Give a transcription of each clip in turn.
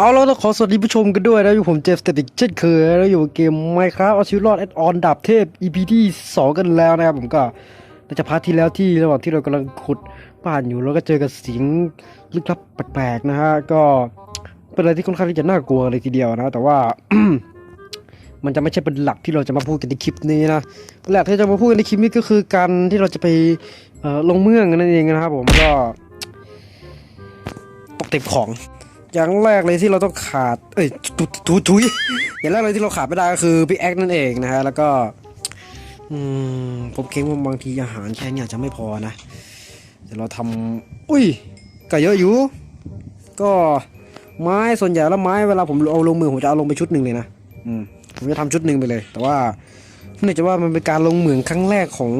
เอาแล้วต้องขอสวัสดีผู้ชมกันด้วยนะอยู่ผมเจฟสเตติกเช่นเคยแล้วอยู่เกม Minecraft เอาชีวิตรอดแอดออนดาบเทพ EP ที่2กันแล้วนะครับผมก็จะพาที่แล้วที่ระหว่างที่เรากำลังขุดบ้านอยู่แล้วก็เจอกับเสียงลึกลับแปลกๆนะฮะก็เป็นอะไรที่ค่อนข้างที่จะน่ากลัวเลยทีเดียวนะแต่ว่า มันจะไม่ใช่เป็นหลักที่เราจะมาพูดกันในคลิปนี้นะหลักที่จะมาพูดกันในคลิปนี้ก็คือการที่เราจะไปลงเมืองนั่นเองนะครับผมก็ตกเต็มของ อย่างแรกเลยที่เราต้องขาด เอ้ยทุทุทุยอย่างแรกเลยที่เราขาดไม่ได้ก็คือพี่แอคนั่นเองนะฮะ แล้วก็ อืม ผมเกรงว่าบางทีอาหารแค่เนี้จะไม่พอนะเดี๋ยวเราทำอุ้ยก็เยอะอยู่ ก็ไม้ส่วนใหญ่แล้วไม้เวลาผมเอาลงมือผมจะเอาลงไปชุดหนึ่งเลยนะ อืม ผมจะทำชุดหนึ่งไปเลย แต่ว่าเนื่องจากว่ามันเป็นการลงเหมืองครั้งแรกของ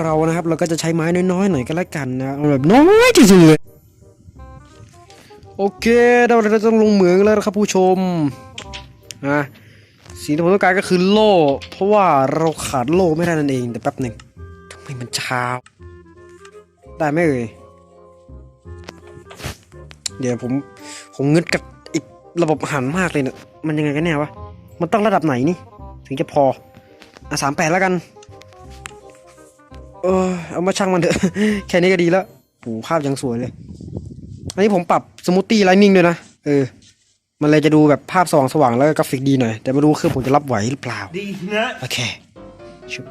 เรานะครับ เราก็จะใช้ไม้น้อยๆหน่อยก็แล้วกันนะเอาแบบน้อยที่สุดเลย โอเคเราเราต้องลงเหมืองแล้วนะครับผู้ชมนะสิ่งที่ผมต้องการก็คือโล่ เพราะว่าเราขาดโล่ไม่ได้นั่นเองแต่แป๊บหนึ่งทำไมมันช้าได้ไหมเอ่ยเดี๋ยวผมผมงึดกับอีระบบหันมากเลยเนี่ยมันยังไงกันแน่วะมันต้องระดับไหนนี่ ถึงจะพออะสามแปดแล้วกัน เออเอามาช่างมันเถอะ แค่นี้ก็ดีแล้วโหภาพยังสวยเลย อันนี้ผมปรับสมูทตี้ไลนิ่งด้วยนะ เออ มันเลยจะดูแบบภาพสว่างสว่างๆแล้วก็กราฟิกดีหน่อย แต่ไม่รู้เครื่องผมจะรับไหวหรือเปล่า ดีนะโอเคชุบ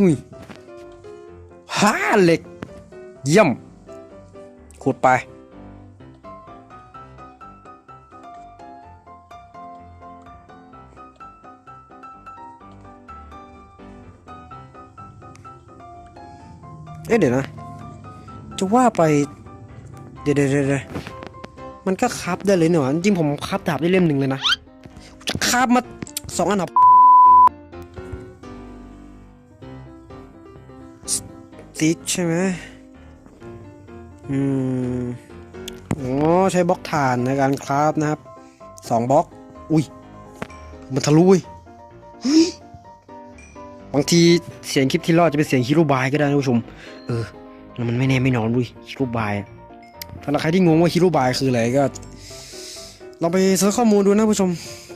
อุ้ยฮ่าเหล็ก เยี่ยมขุดไป เอ๊ะเดี๋ยวนะ จะว่าไป เดี๋ยวเดี๋ยวเดี๋ยวมันก็คับได้เลยเนี่ยวจริงผมคับดาบได้เล่มหนึ่งเลยนะ จะคับมาสองอันหรอสติ๊กใช่ไหมอืมอ๋อใช้บล็อกถ่านในการคราฟนะครับสองบล็อก อุ้ย มันทะลุเว้ยเฮ้ย บางทีเสียงคลิปที่รอดจะเป็นเสียงฮิโรบายก็ได้นะผู้ชม เออแล้วมันไม่แน่ไม่นอนด้วยฮิโรบายอะสำหรับใครที่งงว่าฮิโรบายคืออะไรก็ลองไปเสิร์ชข้อมูลดูนะผู้ชม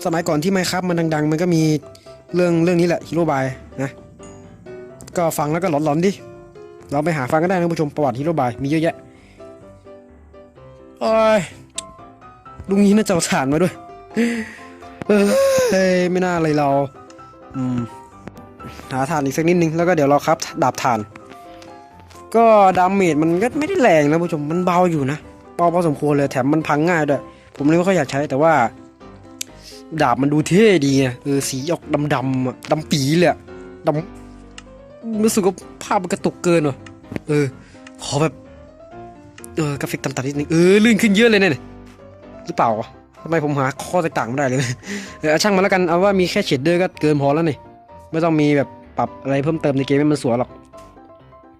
สมัยก่อนที่ไมครับมันดัง ๆ มันก็มีเรื่องเรื่องนี้แหละฮิโรบายนะก็ฟังแล้วก็หลอนๆดิเราไปหาฟังก็ได้นะผู้ชมประวัติฮิโรบายมีเยอะแยะโอ้ยลุงนี้น่าจะเอาถ่านมาด้วยเฮ้ยไม่น่าเลยเรา อืม หาถ่านอีกสักนิดนึงแล้วก็เดี๋ยวเราครับดาบถ่าน ก็ดาเมจมันก็ไม่ได้แรงนะผู้ชมมันเบาอยู่นะเบาพอสมควรเลยแถมมันพังง่ายด้วยผมเลยไม่ค่อยอยากใช้แต่ว่า ดาบมันดูเท่ดีเออสีออกดำดำอะดำปีเลยอะดำรู้สึกว่าภาพมันกระตุกเกินว่ะเออ ขอแบบเออกราฟิกต่ำๆนิดนึงเออลื่นขึ้นเยอะเลยเนี่ยหรือเปล่าทำไมผมหาข้อแตกต่างไม่ได้เลยเออเอาช่างมันแล้วกันเอาว่ามีแค่เชดเดอร์ก็เกินพอแล้วนี่ ไม่ต้องมีแบบปรับอะไรเพิ่มเติมในเกมให้มันสวยหรอก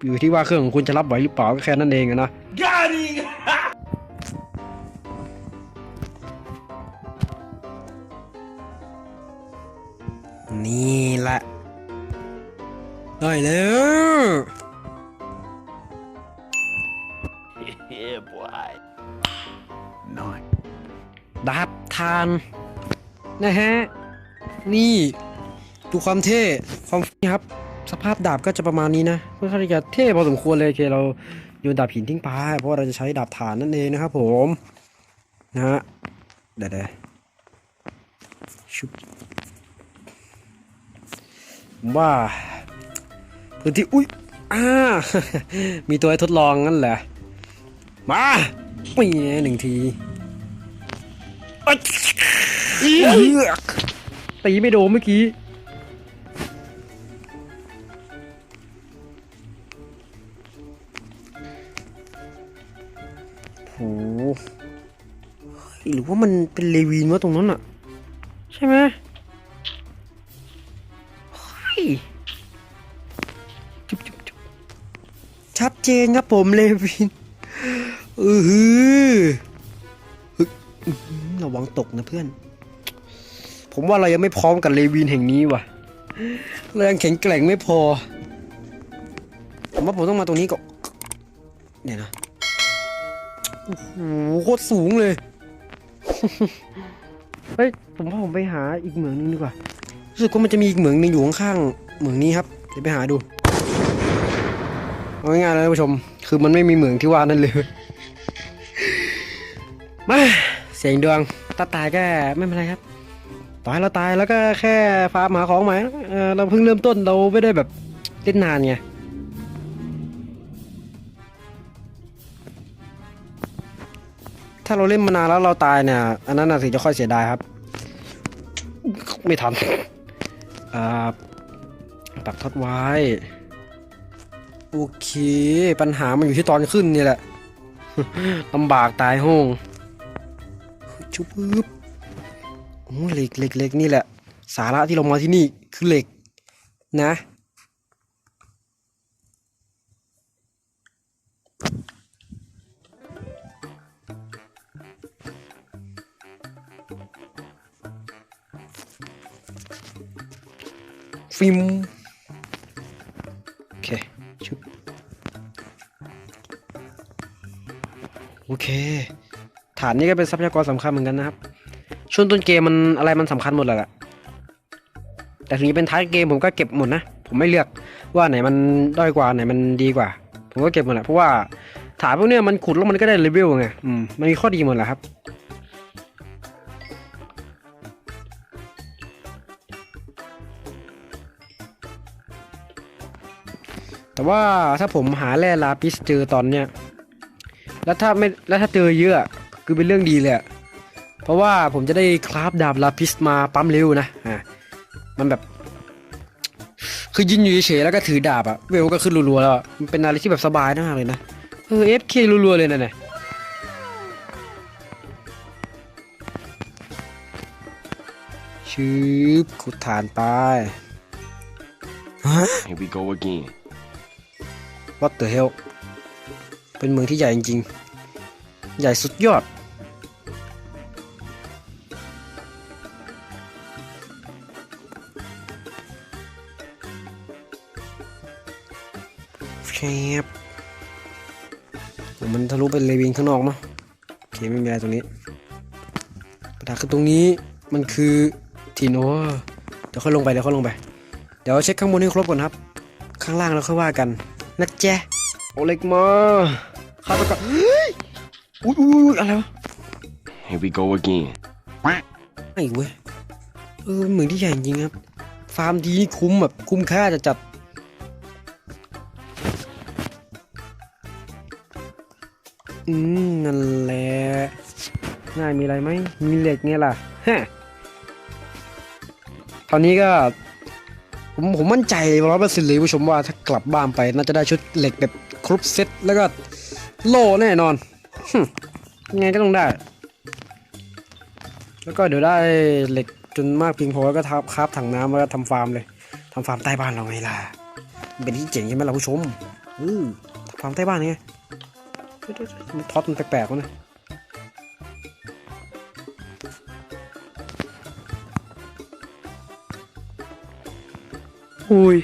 อยู่ที่ว่าเครื่องของคุณจะรับไหวหรือเปล่าก็แค่นั้นเองอะนะกาดีนี่แหละได้แล้วเฮ้ยบอยน้อยดาบทาน นะฮะ นี่ ดูความเท่ความนี่ครับ สภาพดาบก็จะประมาณนี้นะค่อนข้างที่จะเท่พอสมควรเลยโอเคเราโยนดาบหินทิ้งไปเพราะาเราจะใช้ดาบฐานนั่นเองนะครับผมนะฮะเดี๋ยวเดี๋ยวชุบผมว่าพื้นที่อุ้ยอ่ามีตัวให้ทดลองงั้นเหรอมาปีหนึ่งทีอ้ยตีไม่โดนเมื่อกี้ เป็นเลวีนวะตรงนั้นอะใช่ไหมจุ๊บจุ๊บจุ๊บชัดเจนครับผมเลวีนเออหือเฮ้ยอื้อระวังตกนะเพื่อน ผมว่าเรายังไม่พร้อมกับเลวีนแห่งนี้ว่ะเรายังแข็งแกร่งไม่พอผมว่าผมต้องมาตรงนี้ก่อนเนี่ยนะโอ้โหโคตรสูงเลย เฮ้ยผมว่าผมไปหาอีกเหมืองนึงดีกว่ารู้สึกว่ามันจะมีอีกเหมืองหนึงอยู่ข้างๆเหมืองนี้ครับเดี๋ยวไปหาดูเอาง่ายๆเลยท่านผู้ชม คือมันไม่มีเหมืองที่ว่านั่นเลยมาเสียงดวงถ้าตายก็ไม่เป็นไรครับต่อให้เราตายแล้วก็แค่ฟาร์มหาของใหม่เออเราเพิ่งเริ่มต้นเราไม่ได้แบบเล่นนานไง ถ้าเราเล่นมานานแล้วเราตายเนี่ย อันนั้นน่ะถึงจะค่อยเสียดายครับ ไม่ทันอ่าปักทอดไว้ โอเค ปัญหามันอยู่ที่ตอนขึ้นนี่แหละลำบากตายห้งชุบปึ๊บโอ้เหล็กเหล็กเหล็กนี่แหละ สาระที่เรามาที่นี่คือเหล็กนะ ฟิล์มโอเคชุบโอเค ฐานนี้ก็เป็นทรัพยากรสำคัญเหมือนกันนะครับ ช่วงต้นเกมมันอะไรมันสำคัญหมดเลยแหละแต่ถึงจะเป็นท้ายเกมผมก็เก็บหมดนะ ผมไม่เลือกว่าไหนมันด้อยกว่าไหนมันดีกว่า ผมก็เก็บหมดแหละเพราะว่าฐานพวกเนี้ยมันขุดแล้วมันก็ได้เลเวลไงอืมมันมีข้อดีหมดแหละครับ ว่าถ้าผมหาแร่ลาปิสเจอตอนเนี้ยแล้วถ้าไม่แล้วถ้าเจอเยอะคือเป็นเรื่องดีเลยเพราะว่าผมจะได้คราฟดาบลาปิสมาปั๊มเร็วนะอ่ามันแบบ คือยินอยู่เฉยๆแล้วก็ถือดาบอะเวลก็ขึ้นรัวๆแล้วมันเป็นอะไรที่แบบสบายมากเลยนะเออเอฟเครัวๆเลยนะเนี่ยชืบขุดฐานไปฮะ Here we go again. What the hell เป็นเมืองที่ใหญ่จริงๆ ใหญ่สุดยอด แคบมันทะลุไปเลวินข้างนอกเนาะโอเคไม่มีอะไรตรงนี้ ปัญหาคือตรงนี้มันคือทีโนเดี๋ยวค่อยลงไปเดี๋ยวค่อยลงไป เดี๋ยวเช็คข้างบนให้ครบก่อนครับ ข้างล่างแล้วค่อยว่ากัน นะแจ๊ะโอเล็กมาฆาตกรเฮ้ยอุ้ยอุ้ยอุ๊ยอะไรวะ Here we go again. ไอ้เว้ยเออเหมือนที่ใหญ่จริงครับฟาร์มดีนี่คุ้มแบบคุ้มค่าจะจัดอืมนั่นแหละง่ายมีอะไรไหมมีเหล็กไงล่ะฮะตอนนี้ก็ ผมผมมั่นใจร้อยเปอร์เซ็นต์เลยผู้ชมว่าถ้ากลับบ้านไปน่าจะได้ชุดเหล็กแบบครบเซตแล้วก็โล่แน่นอนหึยังไงก็ต้องได้ แล้วก็เดี๋ยวได้เหล็กจนมากเพียงพอแล้วก็ทับคราฟถังน้ำแล้วก็ทำฟาร์มเลยทำฟาร์มใต้บ้านเราไงล่ะเป็นที่เจ๋งใช่ไหมล่ะผู้ชมอือทำฟาร์มใต้บ้านไงท็อตมันแปลกๆวะนะ อุ้ย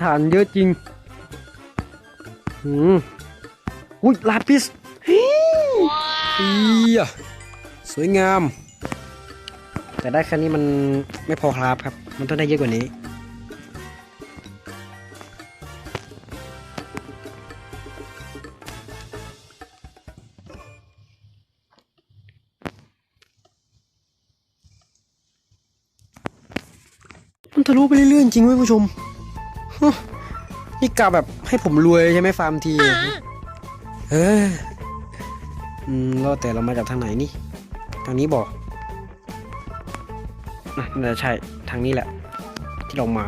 ฐานเยอะจริงอืมอุ้ยลาปิสฮีอียสวยงาม แต่ได้แค่นี้มันไม่พอครับครับ มันต้องได้เยอะกว่านี้ ลุไปเรื่อยๆจริงเว้ยผู้ชมฮะนี่กะแบบให้ผมรวยใช่ไหมฟาร์มทีเฮ้ยอืมแล้วแต่เรามาจากทางไหนนี่ ทางนี้บอกนะน่าจะใช่ทางนี้แหละ ที่เรามา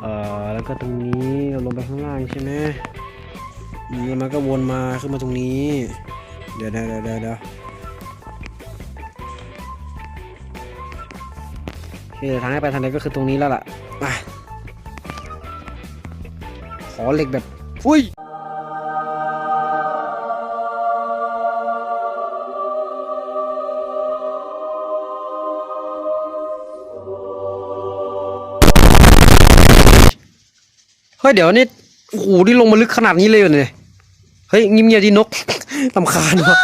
เอ่อแล้วก็ตรงนี้เราลงไปข้างล่างใช่ไหมอืมแล้วมันก็วนมาขึ้นมาตรงนี้ เดี๋ยวเดี๋ยวเดี๋ยว เดี๋ยวทางให้ไปทางไหนก็คือตรงนี้แล้วล่ะมาขอเหล็กแบบอุ้ยเฮ้ยเดี๋ยวนี่โอ้โหนี่ลงมาลึกขนาดนี้เลยเหรอเนี่ยเฮ้ยเงียบๆดีนกลำคาญวะ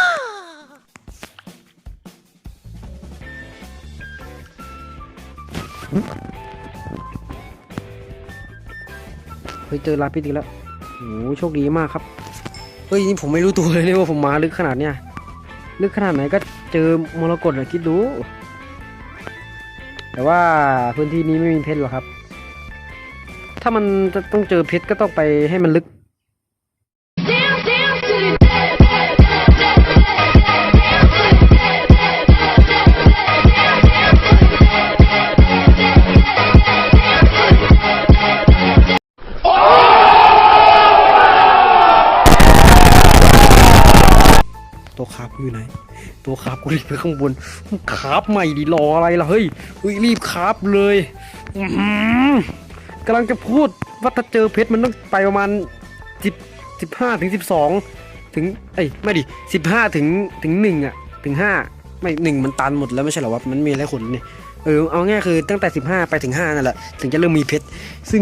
เฮ้ยเจอลาปิดอีกแล้วโอ้โหโชคดีมากครับ เฮ้ยนี่ผมไม่รู้ตัวเลยเนี่ยว่าผมมาลึกขนาดเนี้ยลึกขนาดไหนก็เจอมรกตอะคิดดู แต่ว่าพื้นที่นี้ไม่มีเพชรหรอกครับ ถ้ามันจะต้องเจอเพชรก็ต้องไปให้มันลึก อยู่ไหน ตัวคาบกูรีบไปข้างบนคาบใหม่ดิรออะไรล่ะเฮ้ยเฮ้ยรีบคาบเลยกำลังจะพูดว่าถ้าเจอเพชรมันต้องไปประมาณสิบสิบห้าถึงสิบสองถึงเอ้ยไม่ดิสิบห้าถึงถึงหนึ่งอะถึงห้าไม่หนึ่งมันตันหมดแล้วไม่ใช่เหรอวะมันมีอะไรขนนี่เออเอาง่ายคือตั้งแต่สิบห้าไปถึงห้านั่นแหละถึงจะเริ่มมีเพชรซึ่ง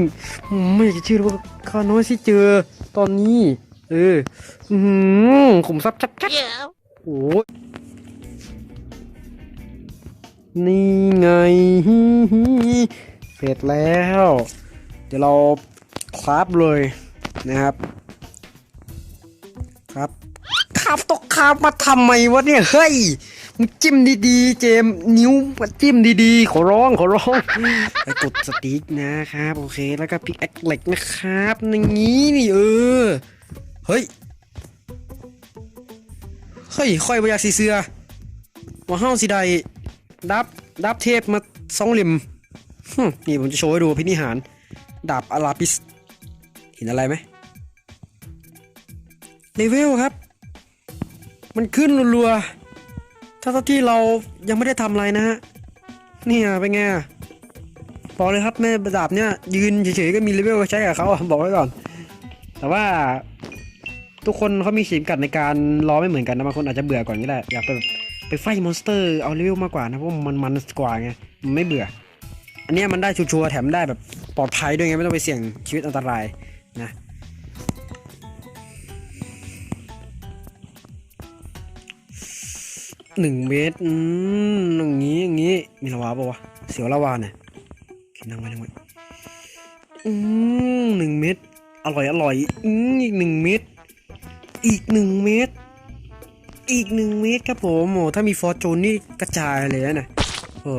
ไม่อยากจะเชื่อว่าข้าน้อยที่เจอตอนนี้ เออ อือหือขุมทรัพย์ชัดชัดๆ โอ้ยนี่ไงเสร็จแล้ว เดี๋ยวเราคราฟเลยนะครับ ครับคราฟตกคราฟมาทำไมวะเนี่ย เฮ้ยมึงจิ้มดีๆ เจมนิ้วมาจิ้มดีๆ ขอร้องขอร้องไปกดสติ๊กนะครับ โอเคแล้วก็พิกแอคเหล็กนะครับอย่างนี้นี่เออ เฮ้ย เฮ้ยค่อยบอยากสีเสื้อว่าเฮาสิได้ดับดับเทพมาสองเหลี่ยมนี่ผมจะโชว์ให้ดูพินิหาร ดาบอาราปิส เห็นอะไรไหมเลเวลครับ มันขึ้นรัวๆถ้าที่เรายังไม่ได้ทำอะไรนะฮะนี่ยเป็นไงบอกเลยครับแม่ดาบเนี่ยยืนเฉยๆก็มีเลเวลใช้กับเขาบอกไว้ก่อน แต่ว่า ทุกคนเขามีขีดกัดในการรอไม่เหมือนกันนะบางคนอาจจะเบื่อก่อนก็ได้อยากไปแบบไปไฟมอนสเตอร์เอาเลเวลมากกว่านะเพราะมันมันกว่าไงมันไม่เบื่อ อันนี้มันได้ชัวร์แถมได้แบบปลอดภัยด้วยไงไม่ต้องไปเสี่ยงชีวิตอันตรายนะหนึ่งเมตรอืมอย่างงี้อย่างงี้มีลาวาปะวะเสียวลาวาเนี่ยโอเคนั่งไว้นั่งไว้อืมหนึ่งเมตรอร่อยอร่อยอืมอีกหนึ่งเม็ด อีกหนึ่งเม็ดอีกหนึ่งเม็ดครับผมโอ้ถ้ามีฟอร์จูนนี่กระจายเลยนะโอ้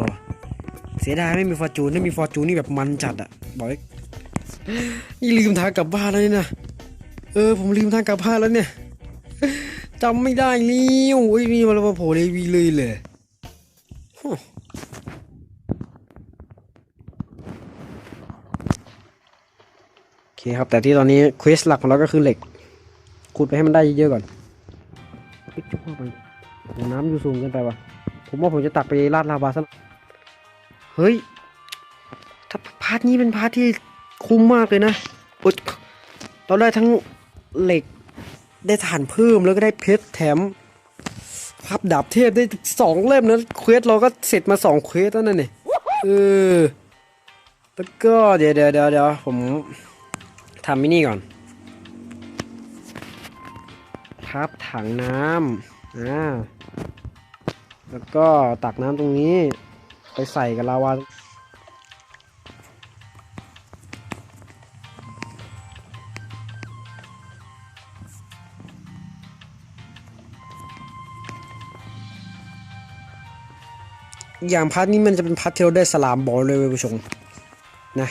เสียดายไม่มีฟอร์จูนถ้ามีฟอร์จูนนี่แบบมันจัดอะบอกเลยนี่ลืมทางกลับบ้านแล้วนี่นะเออผมลืมทางกลับบ้านแล้วเนี่ยจำไม่ได้แล้วโอ้ยนี่มาแล้วมาโผล่เลวีเลยเลยโอเคครับแต่ที่ตอนนี้เควสหลักของเราก็คือเหล็ก ขุดไปให้มันได้เยอะๆก่อนเฮ้ยจุ๊บเข้าไปโอ้โหน้ำอยู่สูงเกินไปว่ะ ผมว่าผมจะตักไปลาดลาวาซะเฮ้ย ถ้าพาร์ทนี้เป็นพาร์ทที่คุ้มมากเลยนะโอ๊ยเราได้ทั้งเหล็กได้ฐานเพิ่มแล้วก็ได้เพชรแถมพับดาบเทพได้สองเล่มนะเควสเราก็เสร็จมาสองเควสแล้วนั่นนี่เออแล้วก็เดี๋ยวเดี๋ยวเดี๋ยวเดี๋ยวผมทำมินี่ก่อน ทับ ถังน้ำอ่าแล้วก็ตักน้ำตรงนี้ไปใส่กับลาวาอย่างพัดนี้มันจะเป็นพัดที่เราได้สลามบอลเลยเว้ยผู้ชมนะ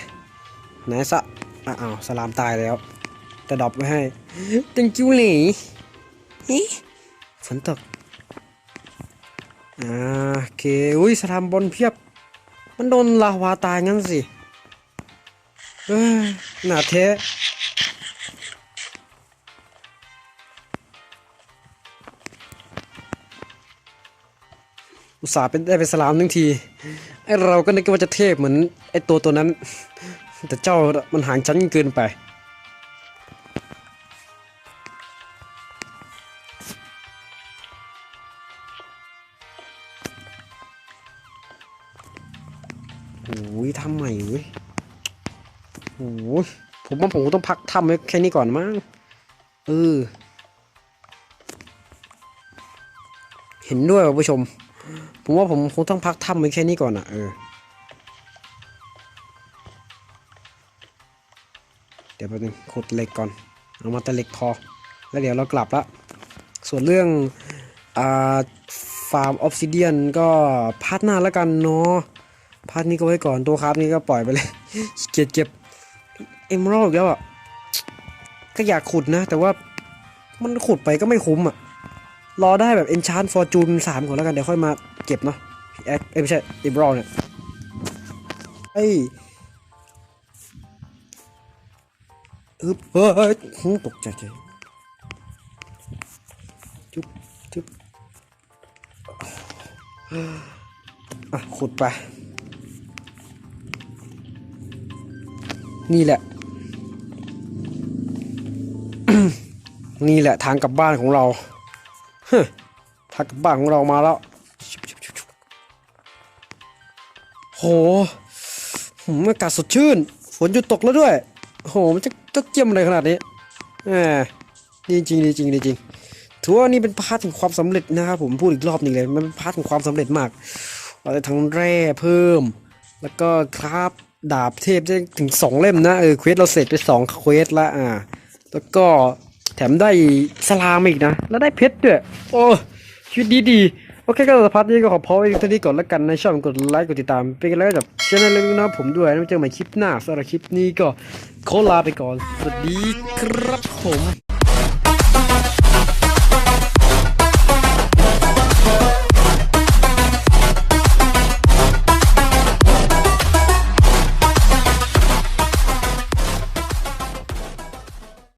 ไหนสะอะอ้าวสลามตายแล้ว แต่ดรอปไว้ให้ตังคิวหลี ฮ้ฝนตกอ่าโอเค อุ้ยสลามบอลเพียบ มันโดนลาวาตายงั้นสิเอ้ยหนาเทะอุตส่าห์เป็นได้เป็นสลามทั้งที ไอเราก็นึกว่าจะเทพเหมือนไอตัวตัวนั้น แต่เจ้ามันห่างชั้นเกินไป โอ้ยทำใหม่เว้ยโอ้ยผมว่าผมคงต้องพักทำไว้แค่นี้ก่อนมั้งเออเห็นด้วยผู้ชม ผมว่าผมคงต้องพักทำไว้แค่นี้ก่อนอะเออเดี๋ยวแป๊บนึงขุดเหล็กก่อน เอามาแต่เหล็กพอ แล้วเดี๋ยวเรากลับละ ส่วนเรื่องอ่าฟาร์มออฟซิเดียนก็พาร์ทหน้าแล้วกันเนาะ พาร์ทนี้ก็ไว้ก่อนตัวครับนี่ก็ปล่อยไปเลยเกียจเก็บเอม r ร l อีกแล้วอะก็อยากขุดนะ แต่ว่ามันขุดไปก็ไม่คุ้มอะ รอได้แบบเอนชานฟอร์จูนสามก่อนแล้วกัน เดี๋ยวค่อยมาเก็บเนาะเอ้ยเอ้ยไม่ใช่เอม r ร l เนี่ยเอ้อึบเฮ้ยตกใจใจจุ๊บจุ๊บอะขุดไป นี่แหละ นี่แหละทางกลับบ้านของเราฮทางกลับบ้านของเรามาแล้วโหหมอากาศสดชื่น ฝนหยุดตกแล้วด้วยโห มันจะจะเจียมอะไรขนาดนี้แหมดีจริงดีจริงดีจริงถือว่านี่เป็นพาร์ทแห่งความสำเร็จนะครับผมพูดอีกรอบหนึ่งเลย มันเป็นพาร์ทแห่งความสำเร็จมาก เราได้ทั้งแร่เพิ่ม แล้วก็คราฟ ดาบเทพได้ถึงสองเล่มนะเออเควสเราเสร็จไปสองเควสละอ่า แล้วก็แถมได้สลามอีกนะ แล้วได้เพชรด้วย โอ้ชีวิตดีดีโอเคก็สำหรับพาร์ทนี้ก็ขอพอไว้เท่านี้ก่อนแล้วกันนะชอบกดไลค์กดติดตามเป็นกันแล้วกับช่องเล็กๆนะผมด้วยแล้วเจอกันใหม่คลิปหน้าสำหรับคลิปนี้ก็ขอลาไปก่อน สวัสดีครับผม